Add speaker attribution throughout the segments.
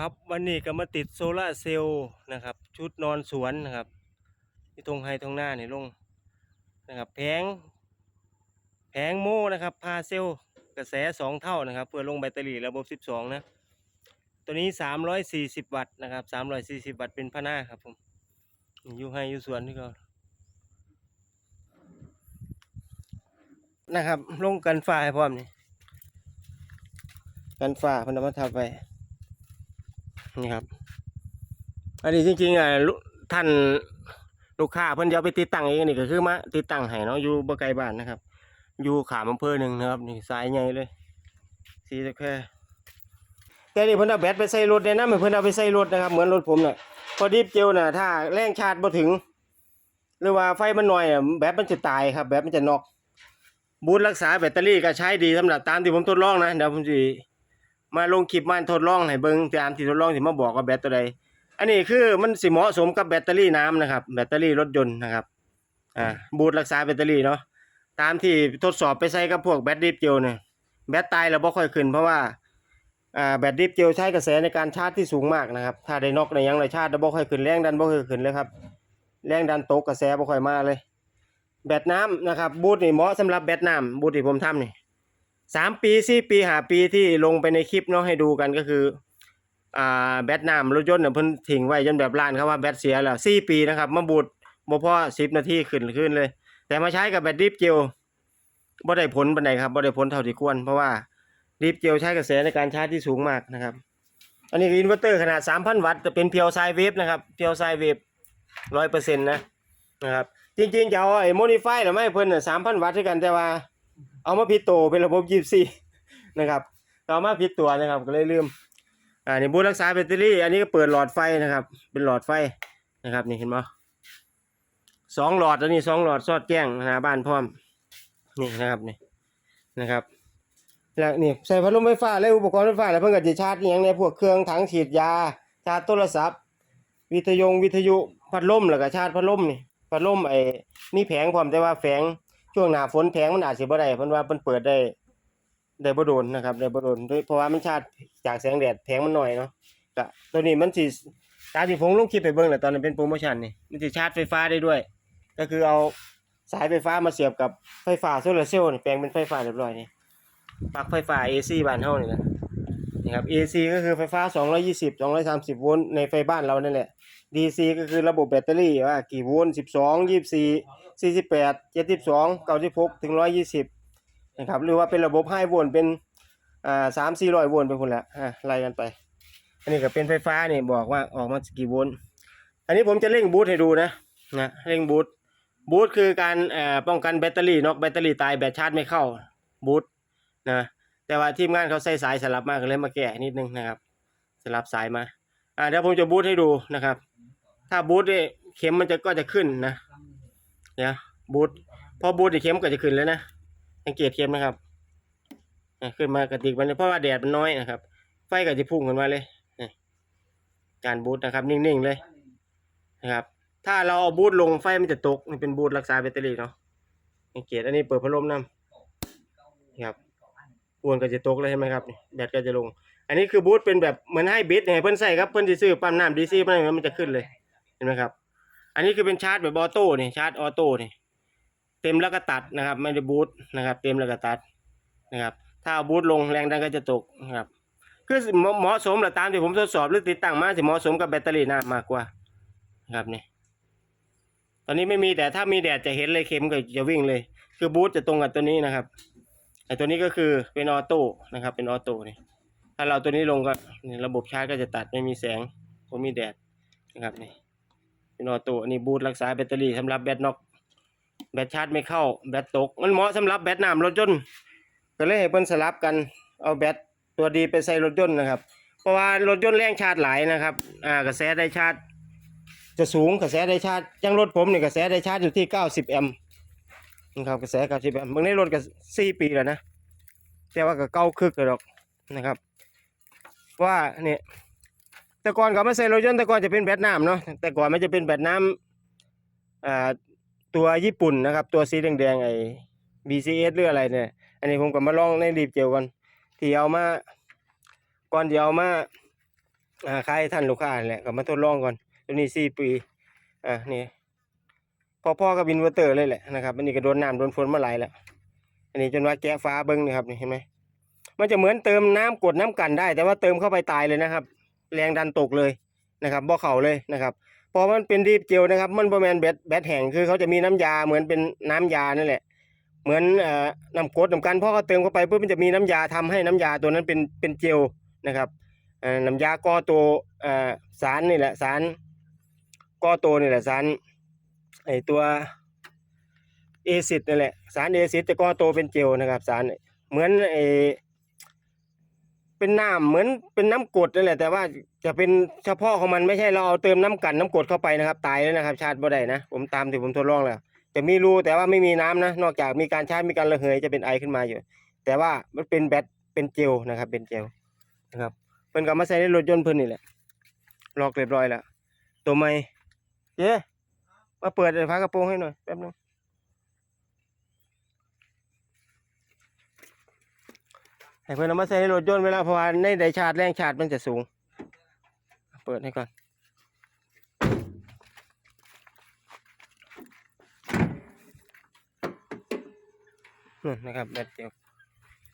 Speaker 1: ครับวันนี้ก็มาติดโซลาเซลล์นะครับ ชุดนอนสวนนะครับที่ตรงไฮตรงหน้านี่ลงนะครับแผงแผงโม่นะครับพาเซลกระแสสองเท่านะครับ เพื่อลงแบตเตอรี่ระบบ 12 นะ ตัวนี้ 340 วัตต์นะครับ 340 วัตต์เป็นพน้าครับผมอยู่ให้อยู่สวนที่เขานะครับ ลงกันฝ้าให้พร้อมนี่กันฝ้าพนเอามาทับไป นี่ครับ อันนี้จริงๆอะท่านลูกค้าเพิ่นจะไปติดตั้งเองนี่ก็คือมาติดตั้งให้เนาะอยู่บ่ไกลบ้านนะครับ อยู่ขามอำเภอหนึ่งนะครับ นี่สายใหญ่เลยสีตะแค่แต่นี่เพิ่นเอาแบตไปใส่รถเนี่ยนะเหมือนเพิ่นเอาไปใส่รถนะครับ เหมือนรถผมน่ะพอดิฟเจลน่ะถ้าแรงชาร์จบ่ถึง หรือว่าไฟมันน้อยอะแบตมันจะตายครับ แบตมันจะนอกบูทรักษาแบตเตอรี่ก็ใช้ดีสำหรับตามที่ผมทดลองนะเดี๋ยวผมสิ มาลงคลิปมาทดลองให้เบิ่งตามที่ทดลองสิมาบอกว่าแบตตัวใดอันนี้คือมันสิเหมาะสมกับแบตเตอรี่น้ำนะครับ แบตเตอรี่รถยนต์นะครับอ่าบูทรักษาแบตเตอรี่เนาะตามที่ทดสอบไปใส่กับพวกแบตดิฟเจลเนี่ยแบตตายแล้วบ่ค่อยขึ้นเพราะว่าอ่าแบตดิฟเจลใช้กระแสในการชาร์จที่สูงมากนะครับถ้าได้นอกในยังไรชาร์จแล้วบ่ค่อยขึ้นแรงดันบ่ค่อยขึ้นเลยครับแรงดันตกกระแสบ่ค่อยมาเลย แบตน้ำนะครับบูทนี่เหมาะสำหรับแบตน้ำบูทที่ผมทำนี่ สามปีสี่ปีหาปีที่ลงไปในคลิปเนาะให้ดูกันก็คืออ่าแบตน้ำรถยนต์เนี่ยเพิ่นทิ้งไว้จนแบบล้านเขาว่าแบตเสียแล้วสี่ปีนะครับมาบูดบ่พอสิบนาทีขึ้นขึ้นเลย แต่มาใช้กับแบตดิฟเจลบ่ได้ผลปานใดครับบ่ได้ผลเท่าที่ควรเพราะว่าดิฟเจลใช้กระแสในการชาร์จที่สูงมากนะครับ อันนี้อินเวอร์เตอร์ขนาด3,000วัตต์แต่เป็นเพียวไซเวฟนะครับเพียวไซเวฟ100%นต์นะนะครับจริงๆจะเอาไอ้โมดิฟายหรือไม่เพิ่นน่ะ3,000วัตต์ด้วยกันแต่ว่า เอามาผิดตัวเป็นระบบยีบซี่นะครับเอามาผิดตัวนะครับก็เลยลืมอ่านี่บูรักษาแบตเตอรี่ อันนี้ก็เปิดหลอดไฟนะครับ เป็นหลอดไฟนะครับ นี่เห็นไหมสองหลอดอันนี้สองหลอดสอดแจ้งหน้าบ้านพร้อมนี่นะครับนี่นะครับแล้วนี่ใส่พัดลมไฟฟ้าและอุปกรณ์ไฟฟ้าแล้วเพิ่นก็จะชาร์จอย่างในพวกเครื่องถังฉีดยาชาร์จโทรศัพท์ วิทยุวิทยุพัดลมแล้วก็ชาร์จพัดลมนี่พัดลมไอ้มีแผงพร้อมแต่ว่าแผง ช่วงหน้าฝนแทงมันอาจสิบ่ได้เพิ่นว่าเพิ่นเปิดได้ได้บ่โดนนะครับได้บ่โดนด้วยเพราะว่ามันชาติจากแสงแดดแทงมันหน่อยเนาะก็ตัวนี้มันสิตามที่ผมลงคลิปไปเบิ่งแหละตอนนั้นเป็นโปรโมชั่นนี่มันสิชาร์จไฟฟ้าได้ด้วย ก็คือเอาสายไฟฟ้ามาเสียบกับไฟฟ้าโซลาร์เซลล์นี่แปลงเป็นไฟฟ้าเรียบร้อยนี่ปลั๊กไฟฟ้า AC บ้านเฮานี่นะ นี่ครับ AC ก็คือไฟฟ้า 220 230 โวลต์ในไฟบ้านเรานั่นแหละ DC ก็คือระบบแบตเตอรี่ว่ากี่โวลต์12 24สี่สิบแปดเจ็ดสิบสองเก้าสิบหกถึงร้อยยี่สิบนะครับหรือว่าเป็นระบบไฮโวลต์เป็นอ่าสามสี่ร้อยโวลต์ไปคนละอ่าไล่กันไป อันนี้ก็เป็นไฟฟ้านี่บอกว่าออกมากี่โวลต์อันนี้ผมจะเร่งบูทให้ดูนะนะเร่งบูทบูทคือการอ่อป้องกันแบตเตอรี่นอกแบตเตอรี่ตายแบตชาร์จไม่เข้าบูทนะ แต่ว่าทีมงานเขาใส่สายสลับมากเลยมาแก้นิดนึงนะครับ สลับสายมา อ่าเดี๋ยวผมจะบูทให้ดูนะครับ ถ้าบูทนี่ยเข็มมันจะก็จะขึ้นนะเนี่ยบูทพอบูทอีเข็มก็จะขึ้นแล้วนะสังเกตเข็มนะครับขึ้นมากระติกมันเพราะว่าแดดมันน้อยนะครับ ไฟก็จะพุ่งขึ้นมาเลยการบูทนะครับ นิ่งๆเลยนะครับ ถ้าเราเอาบูทลงไฟมันจะตกนี่เป็นบูทรักษาแบตเตอรี่เนาะสังเกตอันนี้เปิดพัดลมน้ำครับ อวนก็จะตกเลยเห็นไหมครับนี่แบตก็จะลง อันนี้คือบูทเป็นแบบเหมือนให้บิดเนี่ยเพิ่นใส่ครับเพิ่นสิซื้อปั๊มน้ำดีซีมันมันจะขึ้นเลยเห็นไหมครับ อันนี้คือเป็นชาร์จแบบออโต้นี่ชาร์จออโต้นี่เต็มแล้วก็ตัดนะครับ ไม่ได้บูทนะครับ เต็มแล้วก็ตัดนะครับ ถ้าเอาบูทลงแรงดันก็จะตกนะครับคือเหมาะสมแหละตามที่ผมทดสอบหรือติดตั้งมาสิเหมาะสมกับแบตเตอรี่น้ำมากกว่านะครับนี่ตอนนี้ไม่มีแต่ถ้ามีแดดจะเห็นเลยเข็มก็จะวิ่งเลย คือบูทจะตรงกับตัวนี้นะครับ ไอ้ตัวนี้ก็คือเป็นออโต้นะครับ เป็นออโต้นี่ถ้าเราตัวนี้ลงก็ระบบชาร์จก็จะตัดไม่มีแสงผมมีแดดนะครับนี่เป็นออโต้อันนี้บูทรักษาแบตเตอรี่สำหรับแบตน็อกแบตชาร์จไม่เข้าแบตตก มันเหมาะสำหรับแบตน้ำรถยนต์ก็เลยให้เพิ่นสลับกันเอาแบตตัวดีไปใส่รถยนต์นะครับ เพราะว่ารถยนต์แรงชาร์จหลายนะครับอ่ากระแสได้ชาร์จจะสูงกระแสได้ชาร์จอยังรถผมเนี่ยกระแสได้ชาร์จอยู่ที่ 90 แอมป์ นะครับกระแส90แอมป์บางในรถก็4ปีแล้วนะแต่ว่าก็เก่าคึกเลยหรอกนะครับ ว่าเนี่ยแต่ก่อนเขาไม่ใส่รถยนต์แต่ก่อนจะเป็นแบตน้ำเนาะแต่ก่อนมันจะเป็นแบตน้ำอ่าตัวญี่ปุ่นนะครับ ตัวสีแดงๆไอ้ BCS หรืออะไรเนี่ย อันนี้ผมก็มาลองในรีบเจลก่อนที่เอามาก่อนที่เอามาอ่าขายให้ท่านลูกค้านั่นแหละก็มาทดลองก่อนตัวนี้สี่ปีอ่านี่ พอๆกับอินเวอร์เตอร์เลยแหละนะครับอันนี้ก็โดนน้ำโดนฝนมาหลายแล้วอันนี้จนว่าแกะฟ้าเบิ้งนี่ครับนี่เห็นไหมมันจะเหมือนเติมน้ำกดน้ำกันได้ แต่ว่าเติมเข้าไปตายเลยนะครับ แรงดันตกเลยนะครับบ่อเข่าเลยนะครับพอมันเป็นดีบเจลนะครับ มันประมาณแบตแบตแห้งคือเขาจะมีน้ำยาเหมือนเป็นน้ำยานั่นแหละ เหมือนเอ่อน้ำกดน้ำกันพอเขาเติมเข้าไปปุ๊บมันจะมีน้ำยาทำให้น้ำยาตัวนั้นเป็นเป็นเจลนะครับเอ่อน้ำยาก่อตัวเอ่อสารนี่แหละสารก่อตัวนี่แหละสาร ไอตัวเอซิดนั่นแหละ สารเอซิดจะก่อตัวเป็นเจลนะครับ สารเหมือนไอเป็นน้ำเหมือนเป็นน้ำกรดนั่นแหละแต่ว่าจะเป็นเฉพาะของมันไม่ใช่เราเอาเติมน้ำกันน้ำกรดเข้าไปนะครับ ตายแล้วนะครับ ชาร์จบ่ได้นะ ผมตามที่ผมทดลองแล้วจะมีรูแต่ว่าไม่มีน้ำนะ นอกจากมีการชาร์จมีการระเหยจะเป็นไอขึ้นมาอยู่ แต่ว่ามันเป็นแบตเป็นเจลนะครับ เป็นเจลนะครับเพิ่นก็มาใส่ในรถยนต์เพิ่นนี่แหละลอกเรียบร้อยแล้วตัวใหม่เจ๊ มาเปิดฝากระโปรงให้หน่อยแป๊บนึงให้เพิ่นเอามาใส่ในรถยนต์เวลาเพราะว่าในไดชาร์จแรงชาร์จมันจะสูง เปิดให้ก่อนนู่นนะครับแบตเจล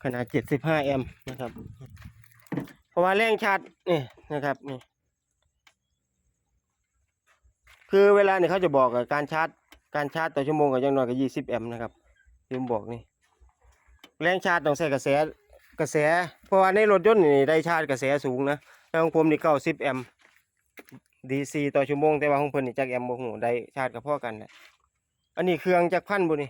Speaker 1: ขนาด 75 แอมป์นะครับ เพราะว่าแรงชาร์จนี่นะครับนี่ คือเวลาเนี่ยเขาจะบอกการชาร์จการชาร์จต่อชั่วโมงก็อยังน้อยก็20แอมป์นะครับลืมบอกนี่แรงชาร์จต้องใช้กระแสกระแส เพราะว่าในรถยนต์นี่ได้ชาร์จกระแสสูงนะแต่ของผมนี่90แอมป์ DC ต่อชั่วโมงแต่ว่าของเพิ่นนี่จักแอมป์บ่ฮู้ได้ชาร์จกับพ่อกันแหละอันนี้เครื่องจักพันบ่นี่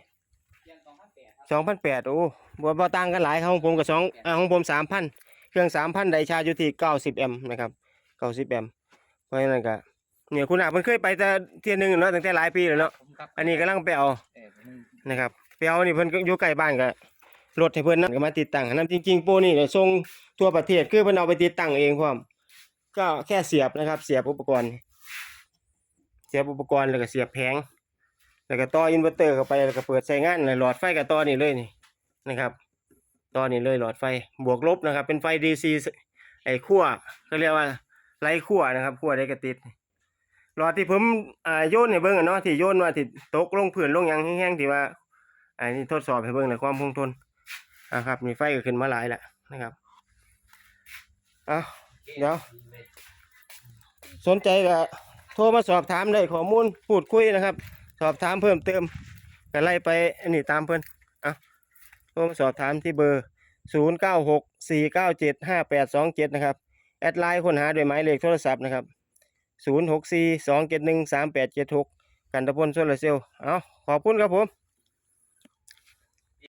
Speaker 1: สองพันแปดโอ้บ่บ่ต่างกันหลายครับของผมกับสองอ่าของผมสามพันเครื่องสามพันได้ชาร์จอยู่ที่เก้าสิบแอมป์นะครับเก้าสิบแอมป์เพราะฉะนั้นก็ เนี่ยคุณอาเพิ่นเคยไปแต่เที่ยหนึงเนาะตั้งแต่หลายปีแล้วเนาะ
Speaker 2: ผมครับ
Speaker 1: อันนี้กำลังไปเอา
Speaker 2: เออผม
Speaker 1: นะครับไปเอานี่เพิ่นก็อยู่ใกล้บ้านก็รถให้เพิ่นนั่นก็มาติดตั้งให้นํจริงๆโปรนี่เนี่ยส่งทั่วประเทศคือเพิ่นเอาไปติดตั้งเองพร้อมก็แค่เสียบนะครับ เสียบอุปกรณ์ เสียบอุปกรณ์แล้วก็เสียบแผงแล้วก็ต่ออินเวอร์เตอร์เข้าไปแล้วก็เปิดใช้งานเลยหลอดไฟกับต่อนี่เลยนี่นะครับต่อนี่เลยหลอดไฟบวกลบนะครับ เป็นไฟ DC ไอ้ขั้วเขาเรียกว่าไร้ขั้วนะครับขั้วได้กระติดห ลอดที่ผมอ่าโยนให้เบิ่งอะเนาะที่โยนว่าที่ตกลงพื้นลงหยังแห้งๆที่ว่าอันนี้ทดสอบให้เบิ่งเลยความคงทนนะครับมีไฟก็ขึ้นมาหลายแล้วนะครับเอาเดี๋ยวสนใจก็โทรมาสอบถามได้ข้อมูลพูดคุยนะครับ สอบถามเพิ่มเติมก็ไล่ไปอันนี้ตามเพิ่นเอะโทรมาสอบถามที่เบอร์ 0 9 6 4 9 7 5 8 2 7 นะครับ แอดไลน์ค้นหาด้วยหมายเลขโทรศัพท์นะครับ 0 6 4 2 7 1 3 8 7 6 กันตะพลโซลาเซลล์เอาขอบคุณครับผม